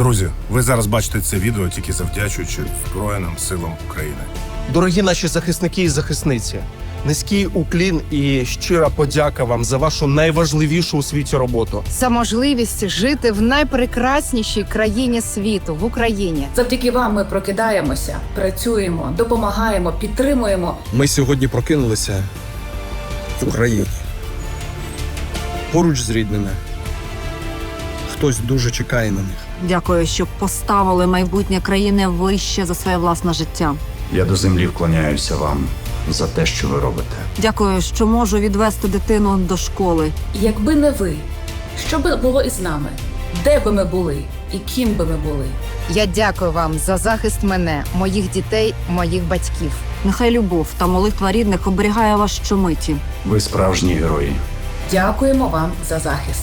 Друзі, ви зараз бачите це відео тільки завдячуючи Збройним силам України. Дорогі наші захисники і захисниці, низький уклін і щира подяка вам за вашу найважливішу у світі роботу. за можливість жити в найпрекраснішій країні світу в Україні. Завдяки вам ми прокидаємося, працюємо, допомагаємо, підтримуємо. Ми сьогодні прокинулися в Україні. Поруч з рідними. Хтось дуже чекає на них. Дякую, що поставили майбутнє країни вище за своє власне життя. Я до землі вклоняюся вам за те, що ви робите. Дякую, що можу відвести дитину до школи. Якби не ви, що би було із нами? Де би ми були і ким би ми були? Я дякую вам за захист мене, моїх дітей, моїх батьків. Нехай любов та молитва рідних оберігає вас щомиті. Ви справжні герої. Дякуємо вам за захист.